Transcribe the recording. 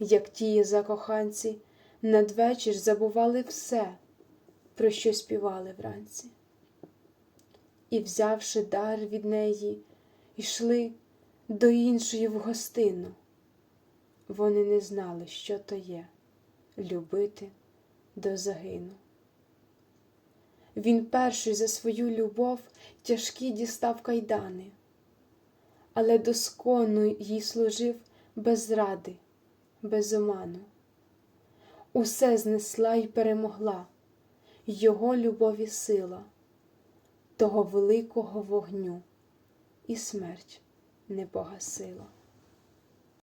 як тії закоханці надвечір забували все, про що співали вранці. І, взявши дар від неї, йшли до іншої в гостину. Вони не знали, що то є любити до загину. Він перший за свою любов тяжкі дістав кайдани, але доскону їй служив без зради без оману. Усе знесла й перемогла Його любові сила, того великого вогню, і смерть не погасила.